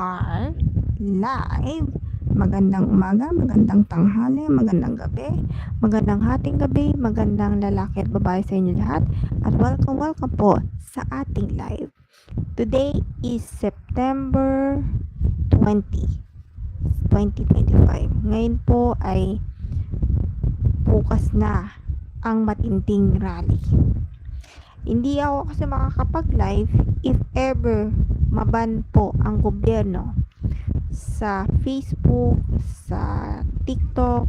are live. Magandang umaga, magandang tanghali, magandang gabi, magandang hating gabi, magandang lalaki at babae sa inyo lahat. At welcome, welcome po sa ating live. Today is September 20, 2025. Ngayon po ay bukas na ang matinding rally. Hindi ako kasi makakapag-live if ever maban po ang gobyerno sa Facebook, sa TikTok,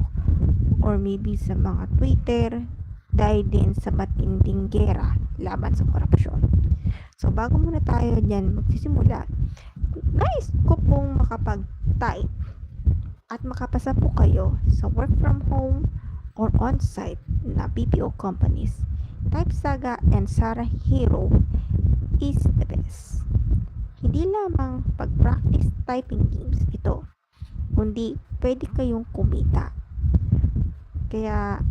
or maybe sa mga Twitter dahil din sa matinding gera laban sa korupsyon. So, bago muna tayo dyan magsisimula, guys, ko pong makapag-type at makapasa po kayo sa work from home or on-site na BPO companies Type Saga and Sarah Hero is the best. Hindi lamang pag-practice typing games ito, kundi pwede kayong kumita. Kaya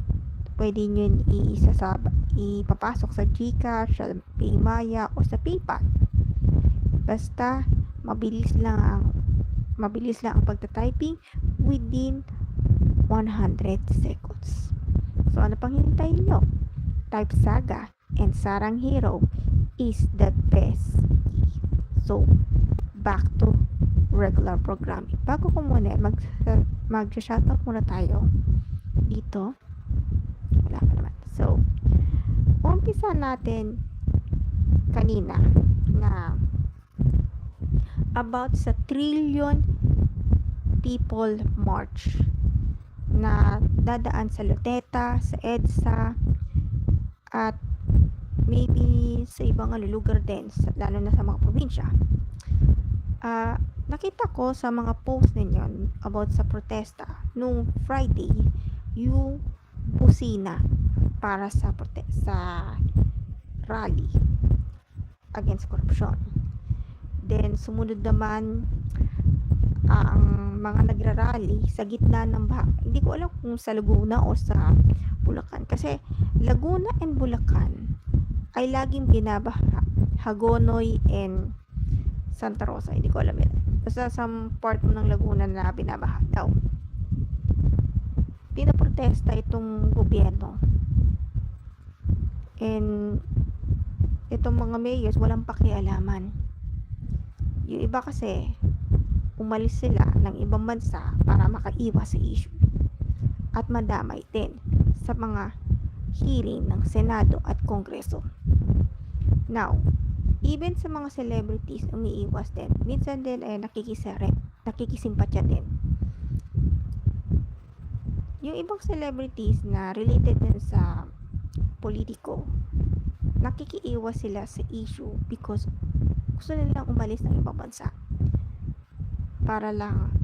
pwede nyo isasab ipapasok sa Gcash, sa Paymaya o sa PayPal. Basta mabilis lang ang mabilis lang ang pagta-typing within 100 seconds. So ano pang hintayin nyo? Type Saga and Sarang Hero is the best. So, back to regular programming. Bago ko muna, mag, mag-shoutout muna tayo dito. Wala pa naman. So, umpisa natin kanina na about sa trillion people march na dadaan sa Luteta, sa EDSA, at maybe sa ibang ano, lugar din, lalo na sa mga probinsya. Uh, nakita ko sa mga post ninyo about sa protesta nung Friday yung busina para sa protesta sa rally against corruption. Then sumunod naman ang mga nagrarally sa gitna ng baha. Hindi ko alam kung sa Laguna o sa Bulacan. Kasi Laguna and Bulacan ay laging binabaha. Hagonoy and Santa Rosa. Hindi ko alam yan. Basta sa part ng Laguna na binabaha daw. Pinaprotesta itong gobyerno. And itong mga mayors walang pakialaman. Yung iba kasi umalis sila ng ibang bansa para makaiwas sa issue at madamay din sa mga hearing ng Senado at Kongreso. Now, even sa mga celebrities umiiwas din, minsan din ay nakikisere, nakikisimpatya din. Yung ibang celebrities na related din sa politiko, nakikiiwas sila sa issue because gusto nilang umalis ng ibang bansa para lang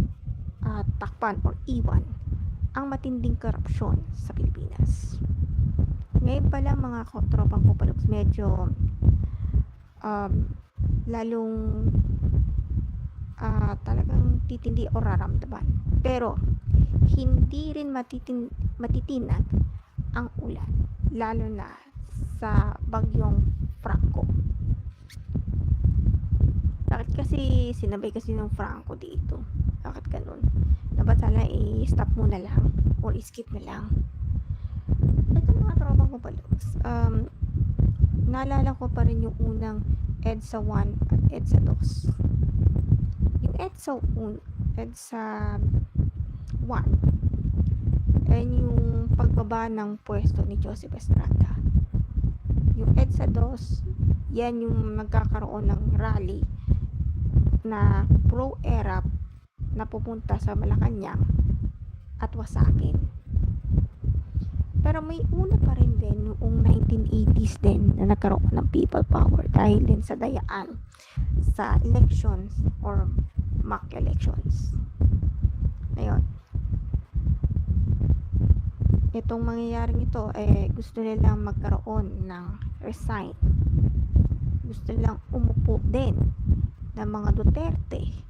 uh, takpan or iwan ang matinding korupsyon sa Pilipinas. Ngayon pala mga tropang kupalogs, medyo um, lalong uh, talagang titindi o raramdaman. Pero, hindi rin matitin, matitinag ang ulan, lalo na sa bagyong Franco. Bakit kasi sinabay kasi ng Franco dito? Bakit ganun? I-stop mo na lang or i-skip na lang. Ito mga tropa ko pala. Um, naalala ko pa rin yung unang EDSA 1 at EDSA 2. Yung EDSA 1, EDSA 1, ay yung pagbaba ng pwesto ni Joseph Estrada. Yung EDSA 2, yan yung magkakaroon ng rally na pro-Arab na pupunta sa Malacanang at Wasakin. Pero may una pa rin din noong 1980s din na nagkaroon ng people power dahil din sa dayaan sa elections or mock elections. Ngayon, itong mangyayaring ito, eh, gusto nilang magkaroon ng resign. Gusto nilang umupo din ng mga Duterte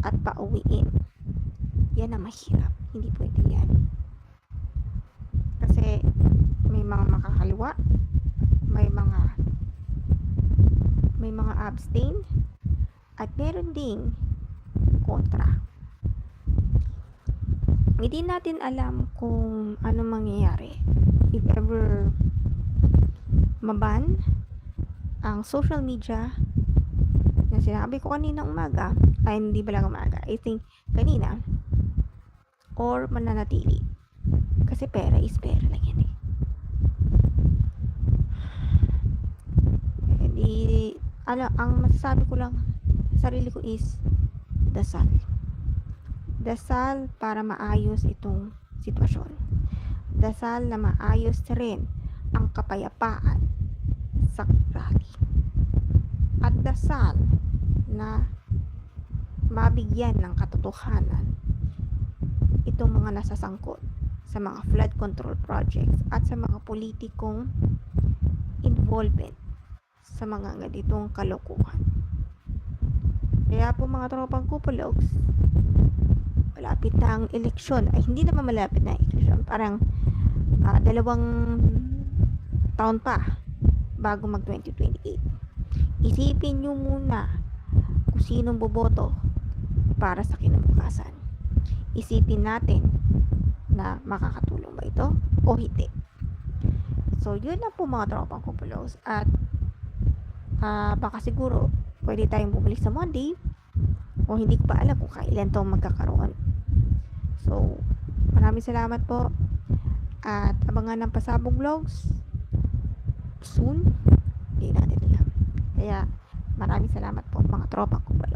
at pauwiin. Yan ang mahirap. Hindi pwede yan. Kasi may mga makakaliwa, may mga may mga abstain, at meron ding kontra. Hindi natin alam kung ano mangyayari if ever maban ang social media na sinabi ko kanina umaga, ay hindi ba lang umaga, I think kanina, or mananatili. Kasi pera is pera lang yan eh. Hindi, ano, ang masasabi ko lang sa sarili ko is dasal. Dasal para maayos itong sitwasyon. Dasal na maayos rin ang kapayapaan sa rally. At dasal na mabigyan ng katotohanan itong mga nasasangkot sa mga flood control projects at sa mga politikong involvement sa mga ganitong kalokohan. Kaya po mga tropang kupulogs, malapit na ang eleksyon. Ay, hindi naman malapit na eleksyon. Parang ah, dalawang taon pa bago mag 2028. Isipin nyo muna kung sinong boboto para sa kinabukasan. Isipin natin na makakatulong ba ito o hindi. So, yun na po mga tropang kupulos. At ah, baka siguro pwede tayong bumalik sa Monday o hindi ko pa alam kung kailan to magkakaroon. So, maraming salamat po at abangan ng pasabog vlogs soon. Hindi natin alam. Kaya maraming salamat po mga tropang kupulos.